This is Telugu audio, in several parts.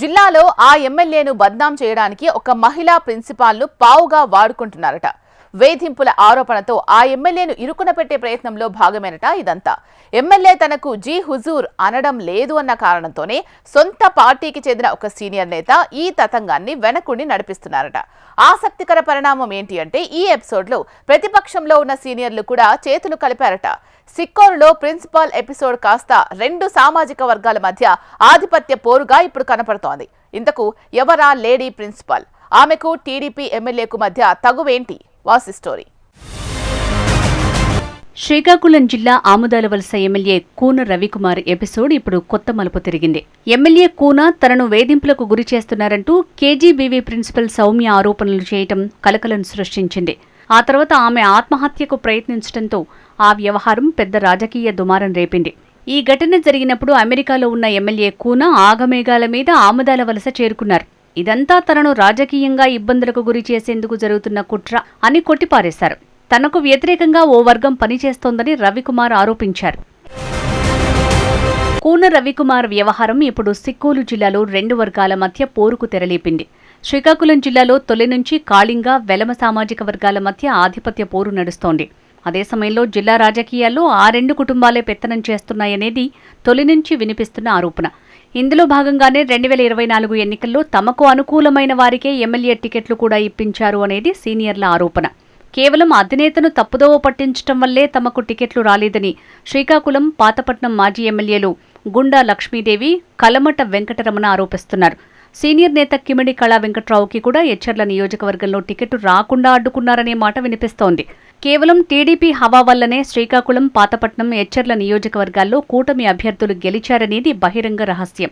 జిల్లాలో ఆ ఎమ్మెల్యేను బద్నాం చేయడానికి ఒక మహిళా ప్రిన్సిపాల్ను పావుగా వాడుకుంటున్నారట. వేధింపుల ఆరోపణతో ఆ ఎమ్మెల్యేను ఇరుకున పెట్టే ప్రయత్నంలో భాగమేనట ఇదంతా. ఎమ్మెల్యే తనకు జీ హుజూర్ అనడం లేదు అన్న కారణంతోనే సొంత పార్టీకి చెందిన ఒక సీనియర్ నేత ఈ తతంగాన్ని వెనకుండి నడిపిస్తున్నారట. ఆసక్తికర పరిణామం ఏంటి అంటే ఈ ఎపిసోడ్లో ప్రతిపక్షంలో ఉన్న సీనియర్లు కూడా చేతులు కలిపారట. సిక్కోరులో ప్రిన్సిపాల్ ఎపిసోడ్ కాస్త రెండు సామాజిక వర్గాల మధ్య ఆధిపత్య పోరుగా ఇప్పుడు కనపడుతోంది. ఇంతకు ఎవరా లేడీ ప్రిన్సిపాల్? ఆమెకు టీడీపీ ఎమ్మెల్యేకు మధ్య తగువేంటి? వాసి స్టోరీ. శ్రీకాకుళం జిల్లా ఆముదాల వలస ఎమ్మెల్యే కూన రవికుమార్ ఎపిసోడ్ ఇప్పుడు కొత్త మలుపు తిరిగింది. ఎమ్మెల్యే కూన తనను వేధింపులకు గురి చేస్తున్నారంటూ కేజీబీవీ ప్రిన్సిపల్ సౌమ్య ఆరోపణలు చేయటం కలకలం సృష్టించింది. ఆ తర్వాత ఆమె ఆత్మహత్యకు ప్రయత్నించడంతో ఆ వ్యవహారం పెద్ద రాజకీయ దుమారం రేపింది. ఈ ఘటన జరిగినప్పుడు అమెరికాలో ఉన్న ఎమ్మెల్యే కూన ఆగమేఘాల మీద ఆముదాల వలస చేరుకున్నారు. ఇదంతా తనను రాజకీయంగా ఇబ్బందులకు గురి చేసేందుకు జరుగుతున్న కుట్ర అని కొట్టిపారేశారు. తనకు వ్యతిరేకంగా ఓ వర్గం పనిచేస్తోందని రవికుమార్ ఆరోపించారు. కూన రవికుమార్ వ్యవహారం ఇప్పుడు సిక్కోలు జిల్లాలో రెండు వర్గాల మధ్య పోరుకు తెరలేపింది. శ్రీకాకుళం జిల్లాలో తొలి నుంచి కాళింగ వెలమ సామాజిక వర్గాల మధ్య ఆధిపత్య పోరు నడుస్తోంది. అదే సమయంలో జిల్లా రాజకీయాల్లో ఆ రెండు కుటుంబాలే పెత్తనం చేస్తున్నాయనేది తొలి నుంచి వినిపిస్తున్న ఆరోపణ. ఇందులో భాగంగానే రెండు వేల ఇరవై నాలుగు ఎన్నికల్లో తమకు అనుకూలమైన వారికే ఎమ్మెల్యే టికెట్లు కూడా ఇప్పించారు అనేది సీనియర్ల ఆరోపణ. కేవలం అధినేతను తప్పుదోవ పట్టించడం వల్లే తమకు టికెట్లు రాలేదని శ్రీకాకుళం పాతపట్నం మాజీ ఎమ్మెల్యేలు గుండా లక్ష్మీదేవి కలమట వెంకటరమణ ఆరోపిస్తున్నారు. సీనియర్ నేత కిమిడి కళా వెంకట్రావుకి కూడా ఎచ్చర్ల నియోజకవర్గంలో టికెట్ రాకుండా అడ్డుకున్నారనే మాట వినిపిస్తోంది. కేవలం టీడీపీ హవా వల్లనే శ్రీకాకుళం పాతపట్నం ఎచ్చర్ల నియోజకవర్గాల్లో కూటమి అభ్యర్థులు గెలిచారనేది బహిరంగ రహస్యం.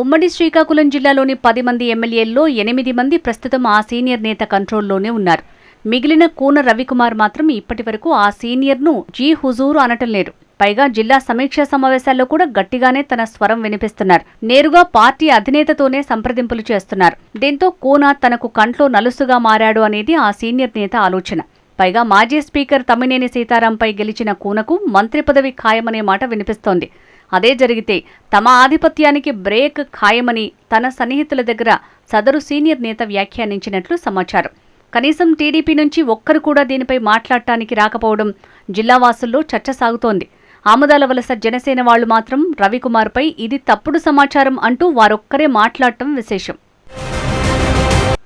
ఉమ్మడి శ్రీకాకుళం జిల్లాలోని పది మంది ఎమ్మెల్యేల్లో ఎనిమిది మంది ప్రస్తుతం ఆ సీనియర్ నేత కంట్రోల్లోనే ఉన్నారు. మిగిలిన కూన రవికుమార్ మాత్రం ఇప్పటివరకు ఆ సీనియర్ను జీ హుజూరు అనటం లేరు పైగా జిల్లా సమీక్షా సమావేశాల్లో కూడా గట్టిగానే తన స్వరం వినిపిస్తున్నారు. నేరుగా పార్టీ అధినేతతోనే సంప్రదింపులు చేస్తున్నారు. దీంతో కూన తనకు కంట్లో నలుసుగా మారాడు అనేది ఆ సీనియర్ నేత ఆలోచన. పైగా మాజీ స్పీకర్ తమ్మినేని సీతారాంపై గెలిచిన కూనకు మంత్రి పదవి ఖాయమనే మాట వినిపిస్తోంది. అదే జరిగితే తమ ఆధిపత్యానికి బ్రేక్ ఖాయమని తన సన్నిహితుల దగ్గర సదరు సీనియర్ నేత వ్యాఖ్యానించినట్లు సమాచారం. కనీసం టీడీపీ నుంచి ఒక్కరు కూడా దీనిపై మాట్లాడటానికి రాకపోవడం జిల్లావాసుల్లో చర్చ సాగుతోంది ఆముదాల వలస జనసేన వాళ్ళు మాత్రం రవికుమార్పై ఇది తప్పుడు సమాచారం అంటూ వారొక్కరే మాట్లాడటం విశేషం.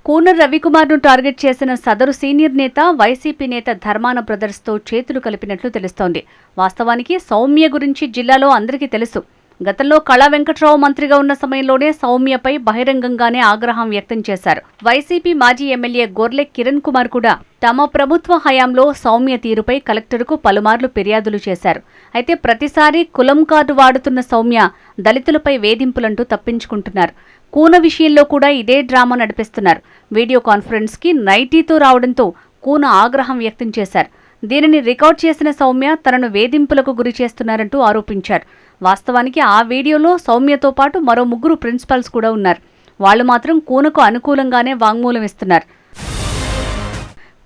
కూనర్ రవికుమార్ను టార్గెట్ చేసిన సదరు సీనియర్ నేత వైసీపీ నేత ధర్మాన బ్రదర్స్తో చేతులు కలిపినట్లు తెలుస్తోంది. వాస్తవానికి సౌమ్య గురించి జిల్లాలో అందరికీ తెలుసు. గతంలో కళా వెంకట్రావు మంత్రిగా ఉన్న సమయంలోనే సౌమ్యపై బహిరంగంగానే ఆగ్రహం వ్యక్తం చేశారు. వైసీపీ మాజీ ఎమ్మెల్యే గొర్లె కిరణ్ కుమార్ కూడా తమ ప్రభుత్వ హయాంలో సౌమ్య తీరుపై కలెక్టర్కు పలుమార్లు ఫిర్యాదులు చేశారు. అయితే ప్రతిసారి కులం కార్డు వాడుతున్న సౌమ్య దళితులపై వేధింపులంటూ తప్పించుకుంటున్నారు. కూన విషయంలో కూడా ఇదే డ్రామా నడిపిస్తున్నారు. వీడియో కాన్ఫరెన్స్కి నైటీతో రావడంతో కూన ఆగ్రహం వ్యక్తం చేశారు. దీనిని రికార్డ్ చేసిన సౌమ్య తనను వేధింపులకు గురి చేస్తున్నారంటూ ఆరోపించారు. వాస్తవానికి ఆ వీడియోలో సౌమ్యతో పాటు మరో ముగ్గురు ప్రిన్సిపల్స్ కూడా ఉన్నారు. వాళ్ళు మాత్రం కూనకు అనుకూలంగానే వాంగ్మూలం ఇస్తున్నారు.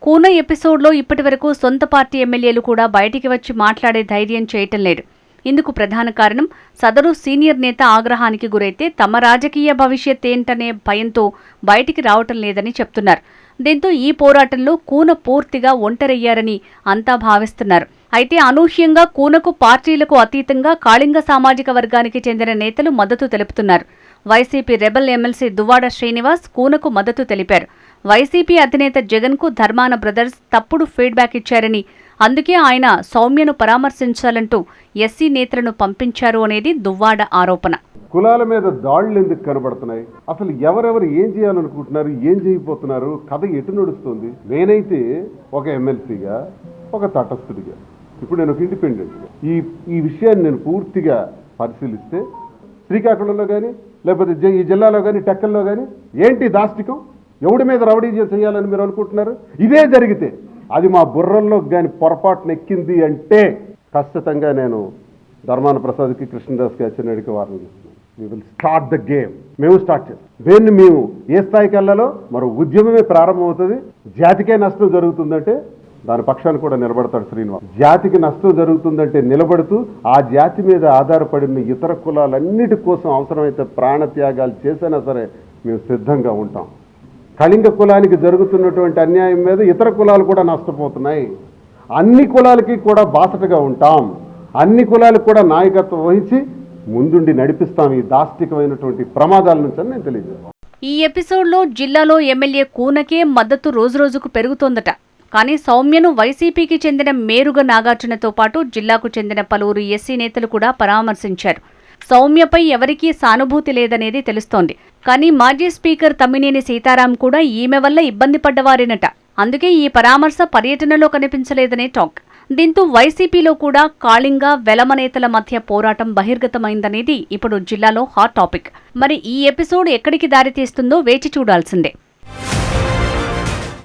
కూన ఎపిసోడ్లో ఇప్పటివరకు సొంత పార్టీ ఎమ్మెల్యేలు కూడా బయటికి వచ్చి మాట్లాడే ధైర్యం చేయటం లేదు. ఇందుకు ప్రధాన కారణం సదరు సీనియర్ నేత ఆగ్రహానికి గురైతే తమ రాజకీయ భవిష్యత్ ఏంటనే భయంతో బయటికి రావటం లేదని చెప్తున్నారు. దీంతో ఈ పోరాటంలో కూన పూర్తిగా ఒంటరయ్యారని అంతా భావిస్తున్నారు. అయితే అనూహ్యంగా కూనకు పార్టీలకు అతీతంగా కాళింగ సామాజిక వర్గానికి చెందిన నేతలు మద్దతు తెలుపుతున్నారు. YCP rebel MLC Duvvada Srinivas కూనకు మద్దతు తెలిపారు. వైసీపీ అధినేత జగన్కు ధర్మాన బ్రదర్స్ తప్పుడు ఫీడ్బ్యాక్ ఇచ్చారని అందుకే ఆయన సౌమ్యను పరామర్శించాలంటూ ఎస్సీ నేతలను పంపించారు అనేది దువ్వాడ ఆరోపణ. కులాల మీద దాడులు ఎందుకు కనబడుతున్నాయి? అసలు ఎవరెవరు ఏం చేయాలనుకుంటున్నారు? ఏం చేయబోతున్నారు? కథ ఎటు నడుస్తుంది? నేనైతే ఒక ఎమ్మెల్సీగా ఒక తటస్థుడిగా ఇప్పుడు నేను ఒక ఇండిపెండెంట్గా. ఈ ఈ విషయాన్ని నేను పూర్తిగా పరిశీలిస్తే శ్రీకాకుళంలో కానీ లేకపోతే ఈ జిల్లాలో కానీ టెక్కల్లో కానీ ఏంటి దాష్టికం? ఎవడి మీద రవడీ చేయాలని మీరు అనుకుంటున్నారు? ఇదే జరిగితే అది మా బుర్రల్లో కానీ పొరపాటున ఎక్కింది అంటే ఖచ్చితంగా నేను ధర్మాన ప్రసాద్కి కృష్ణదాస్కి అచ్చెన్నాయుడికి వార్నింగ్ ఇస్తున్నాను. We will start the game మేము స్టార్ట్ చేస్తాం. దేన్ని మేము ఏ స్థాయికి వెళ్ళాలో మరో ఉద్యమమే ప్రారంభమవుతుంది. జాతికే నష్టం జరుగుతుందంటే దాని పక్షాన్ని కూడా నిలబడతాడు శ్రీనివాస్. జాతికి నష్టం జరుగుతుందంటే నిలబడుతూ ఆ జాతి మీద ఆధారపడిన ఇతర కులాలన్నిటి కోసం అవసరమైతే ప్రాణత్యాగాలు చేసినా సరే మేము సిద్ధంగా ఉంటాం. కళింగ కులానికి జరుగుతున్నటువంటి అన్యాయం మీద ఇతర కులాలు కూడా నష్టపోతున్నాయి. అన్ని కులాలకి కూడా బాసటగా ఉంటాం. అన్ని కులాలకు కూడా నాయకత్వం వహించి ముందుండి నడిపిస్తాం ఈ దాష్టికమైనటువంటి ప్రమాదాల నుంచి అని నేను తెలియజేస్తాను. ఈ ఎపిసోడ్లో జిల్లాలో ఎమ్మెల్యే కూనకే మద్దతు రోజురోజుకు పెరుగుతోందట. కానీ సౌమ్యను వైసీపీకి చెందిన మేరుగ నాగార్జునతో పాటు జిల్లాకు చెందిన పలువురు ఎస్సీ నేతలు కూడా పరామర్శించారు. సౌమ్యపై ఎవరికీ సానుభూతి లేదనేది తెలుస్తోంది. కానీ మాజీ స్పీకర్ తమ్మినేని సీతారాం కూడా ఈమె వల్ల ఇబ్బంది పడ్డవారేనట. అందుకే ఈ పరామర్శ పర్యటనలో కనిపించలేదనే టాక్. దీంతో వైసీపీలో కూడా కాళింగ వెలమ నేతల మధ్య పోరాటం బహిర్గతమైందనేది ఇప్పుడు జిల్లాలో హాట్ టాపిక్. మరి ఈ ఎపిసోడ్ ఎక్కడికి దారితీస్తుందో వేచి చూడాల్సిందే.